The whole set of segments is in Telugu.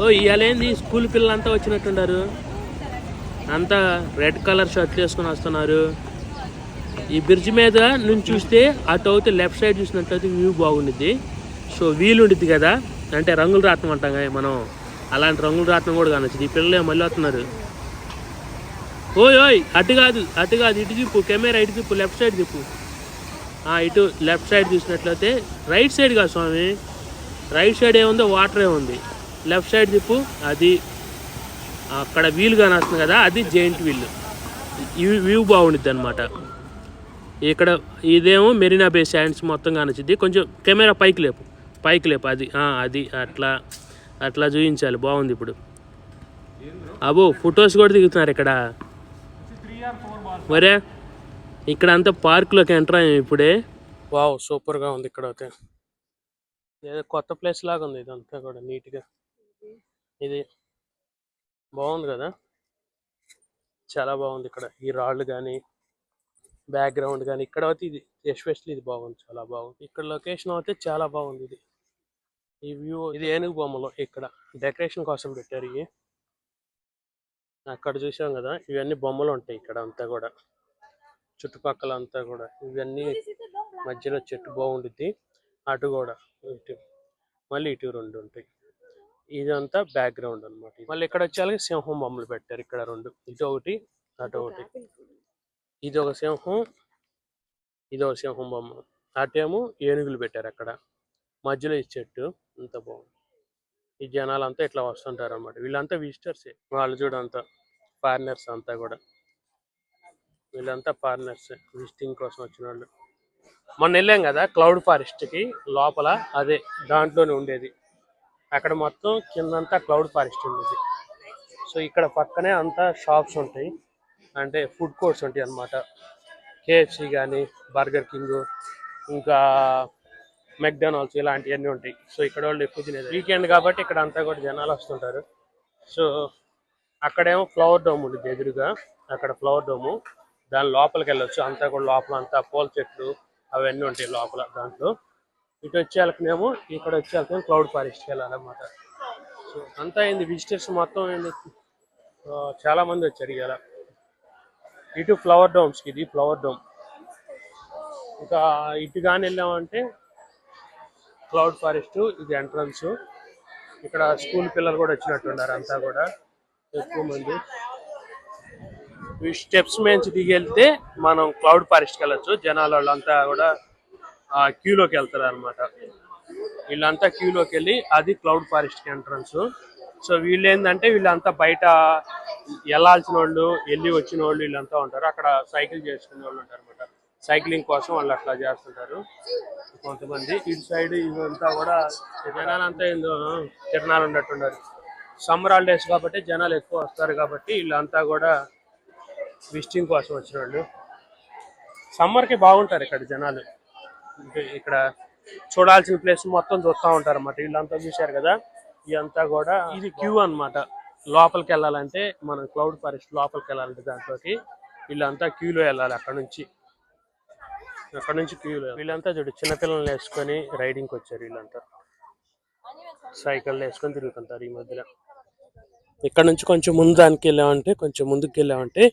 ఓ ఇవాళేంది స్కూల్ పిల్లలంతా వచ్చినట్టున్నారు అంతా రెడ్ కలర్ షర్ట్లు వేసుకొని వస్తున్నారు. ఈ బ్రిడ్జ్ మీద నుంచి చూస్తే అటు అయితే లెఫ్ట్ సైడ్ చూసినట్లయితే వ్యూ బాగుండిద్ది. సో వీలు ఉండిద్ది కదా. అంటే రంగులు రాత్నం అంటాం కదా మనం. అలాంటి రంగులు రాట్నం కూడా కానొచ్చు. ఈ పిల్లలే మళ్ళీ వస్తున్నారు. ఓయ్ ఓయ్ అటు కాదు అటు కాదు. ఇటు తిప్పు కెమెరా ఇటు తిప్పు లెఫ్ట్ సైడ్ తిప్పు ఇటు లెఫ్ట్ సైడ్ చూసినట్లయితే రైట్ సైడ్ కాదు స్వామి. రైట్ సైడ్ ఏముందో వాటరే ఉంది లెఫ్ట్ సైడ్ తిప్పు అది అక్కడ వీల్ కానొస్తుంది కదా అది జెయింట్ వీల్. వ్యూ వ్యూ బాగుండిద్ది అనమాట ఇక్కడ ఇదేమో మెరీనా బే శాండ్స్ మొత్తం కానొచ్చింది కొంచెం కెమెరా పైకి లేపు పైకి లేపు అది అది అట్లా అట్లా చూపించాలి బాగుంది ఇప్పుడు. అబో ఫొటోస్ కూడా దిగుతున్నారు ఇక్కడ. మరే ఇక్కడ అంతా పార్క్లోకి ఎంటర్ అయ్యాం ఇప్పుడే. వావ్ సూపర్గా ఉంది ఇక్కడ అయితే ఏదో కొత్త ప్లేస్ లాగా ఉంది ఇదంతా కూడా నీట్గా. ఇది బాగుంది కదా? చాలా బాగుంది ఇక్కడ. ఈ రాళ్ళు కానీ బ్యాక్గ్రౌండ్ కానీ ఇక్కడ అయితే ఇది ఎస్పెషల్లీ ఇది బాగుంది. చాలా బాగుంది. ఇక్కడ లొకేషన్ అయితే చాలా బాగుంది ఇది. ఈ వ్యూ ఇది ఏనుగు బొమ్మలో ఇక్కడ. డెకరేషన్ కోసం పెట్టారు ఇవి. అక్కడ చూసాం కదా ఇవన్నీ బొమ్మలు ఉంటాయి ఇక్కడ అంతా కూడా. చుట్టుపక్కల అంతా కూడా. ఇవన్నీ మధ్యలో చెట్టు బాగుండుద్ది. అటు కూడా ఇటు. మళ్ళీ ఇటు రెండు ఉంటాయి. ఇదంతా బ్యాక్గ్రౌండ్ అన్నమాట. మళ్ళీ ఇక్కడ వచ్చేలాగే సింహం బొమ్మలు పెట్టారు ఇక్కడ రెండు. ఇటు ఒకటి అటు ఒకటి. ఇది ఒక సింహం ఇది ఒక సింహం బొమ్మ. అటేమో ఏనుగులు పెట్టారు అక్కడ. మధ్యలో ఈ చెట్టు అంత బాగుంది. ఈ జనాలు అంతా ఇట్లా వస్తుంటారు అనమాట వీళ్ళంతా విజిటర్స్ వాళ్ళు చూడంతా ఫారినర్స్ అంతా కూడా. వీళ్ళంతా ఫారినర్స్ విజిటింగ్ కోసం వచ్చిన వాళ్ళు. మొన్న వెళ్ళాం కదా క్లౌడ్ ఫారెస్ట్కి లోపల అదే దాంట్లోనే ఉండేది. అక్కడ మొత్తం కిందంతా క్లౌడ్ ఫారెస్ట్ ఉండేది సో ఇక్కడ పక్కనే అంతా షాప్స్ ఉంటాయి. అంటే ఫుడ్ కోర్ట్స్ ఉంటాయి అన్నమాట. కేఎఫ్సి కానీ బర్గర్ కింగ్ ఇంకా మెక్డానాల్డ్స్ ఇలాంటివన్నీ ఉంటాయి. సో ఇక్కడ వాళ్ళు ఎక్కువ తినేది. వీకెండ్ కాబట్టి ఇక్కడ అంతా కూడా జనాలు వస్తుంటారు. సో అక్కడేమో ఫ్లవర్ డోమ్ ఉంటుంది ఎదురుగా. అక్కడ ఫ్లవర్ డోము దాని లోపలికి వెళ్ళొచ్చు. అంతా కూడా లోపల అంతా పూల చెట్లు అవన్నీ ఉంటాయి లోపల దాంట్లో. ఇటు వచ్చే వాళ్ళకినేమో ఇక్కడ వచ్చే వాళ్ళకి క్లౌడ్ ఫారెస్ట్కి వెళ్ళాలన్నమాట. సో అంతా అయింది. విజిటర్స్ మొత్తం ఏంది చాలామంది చాలా మంది వచ్చారు ఇలా ఇటు ఫ్లవర్ డోమ్స్కి ఇది ఫ్లవర్ డోమ్ ఇంకా ఇటు కానీ వెళ్ళామంటే క్లౌడ్ ఫారెస్ట్ ఇది ఎంట్రన్స్ ఇక్కడ స్కూల్ పిల్లలు కూడా వచ్చినట్టున్నారు అంతా కూడా. ఎక్కువ మంది. ఈ స్టెప్స్ నుంచి దిగి వెళ్తే మనం క్లౌడ్ ఫారెస్ట్కి వెళ్ళొచ్చు. జనాలు వాళ్ళంతా కూడా క్యూలోకి వెళ్తారు అనమాట వీళ్ళంతా క్యూలోకి వెళ్ళి అది క్లౌడ్ ఫారెస్ట్కి ఎంట్రన్స్ సో వీళ్ళు ఏంటంటే వీళ్ళంతా బయట వెళ్ళాల్సిన వాళ్ళు వెళ్ళి వచ్చిన వాళ్ళు వీళ్ళంతా ఉంటారు. అక్కడ సైకిల్ చేసుకునే వాళ్ళు ఉంటారు అనమాట సైక్లింగ్ కోసం వాళ్ళు అట్లా చేస్తుంటారు. కొంతమంది ఇటు సైడ్ ఇదంతా కూడా జనాలంతా ఏందో తిరణాలు ఉన్నట్టున్నారు. సమ్మర్ హాలిడేస్ కాబట్టి జనాలు ఎక్కువ వస్తారు కాబట్టి వీళ్ళంతా కూడా విజిటింగ్ కోసం వచ్చిన వాళ్ళు సమ్మర్కి బాగుంటారు ఇక్కడ జనాలు. ఇక్కడ చూడాల్సిన ప్లేస్ మొత్తం చూస్తూ ఉంటారు అన్నమాట వీళ్ళంతా చూశారు కదా? ఇదంతా కూడా ఇది క్యూ అన్నమాట. లోపలికి వెళ్ళాలంటే మనం క్లౌడ్ ఫారెస్ట్ లోపలికి వెళ్ళాలంటే దాంట్లోకి వీళ్ళంతా క్యూలో వెళ్ళాలి అక్కడ నుంచి. అక్కడ నుంచి క్యూలో వీళ్ళంతా చూడు చిన్నపిల్లల్ని వేసుకొని రైడింగ్కి వచ్చారు వీళ్ళంతా. సైకిల్ వేసుకొని తిరుగుతుంటారు ఈ మధ్యలో. ఇక్కడ నుంచి కొంచెం ముందు దానికి వెళ్ళామంటే కొంచెం ముందుకు వెళ్ళామంటే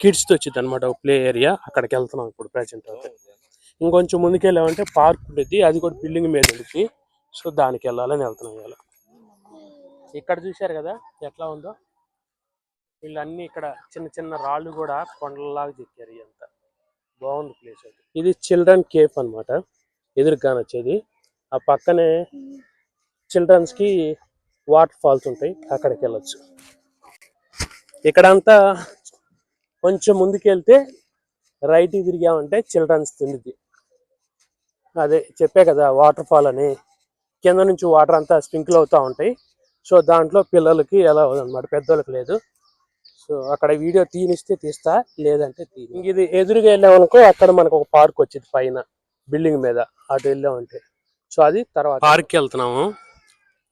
కిడ్స్తో వచ్చింది అనమాట ఒక ప్లే ఏరియా. అక్కడికి వెళ్తున్నాం ఇప్పుడు ప్రజెంట్ అయితే. ఇంకొంచెం ముందుకు వెళ్ళామంటే పార్క్ ఉండేది అది కూడా బిల్డింగ్ మీద ఉంటుంది సో దానికి వెళ్ళాలని వెళ్తున్నాం ఇవాళ. ఇక్కడ చూశారు కదా ఎట్లా ఉందో? వీళ్ళన్నీ ఇక్కడ చిన్న చిన్న రాళ్ళు కూడా కొండలలాగా చెక్కారు ఇదంతా బాగుంది ప్లేస్ అది. ఇది చిల్డ్రన్ కేఫ్ అన్నమాట. ఎదురుగా వచ్చేది. ఆ పక్కనే చిల్డ్రన్స్కి వాటర్ ఫాల్స్ ఉంటాయి. అక్కడికి వెళ్ళచ్చు. ఇక్కడంతా కొంచెం ముందుకెళ్తే రైట్కి రైట్ తిరిగామంటే చిల్డ్రన్స్ తిండిది అదే చెప్పే కదా వాటర్ ఫాల్ అని. కింద నుంచి వాటర్ అంతా స్ప్రింకిల్ అవుతూ ఉంటాయి. సో దాంట్లో పిల్లలకి ఎలా అనమాట పెద్దోళ్ళకి లేదు. సో అక్కడ వీడియో తీనిస్తే తీస్తా లేదంటే తీని. ఇది ఎదురుగా వెళ్ళామనుకో అక్కడ మనకు ఒక పార్క్ వచ్చింది పైన బిల్డింగ్ మీద. అటు వెళ్ళామంటే సో అది తర్వాత. పార్క్కి వెళ్తున్నాము.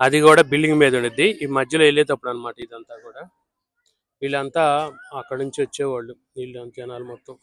అది కూడా బిల్డింగ్ మీద ఉండిద్ది. ఈ మధ్యలో వెళ్ళేటప్పుడు అనమాట ఇదంతా కూడా. వీళ్ళంతా అక్కడ నుంచి వచ్చేవాళ్ళు వీళ్ళు జనాలు మొత్తం.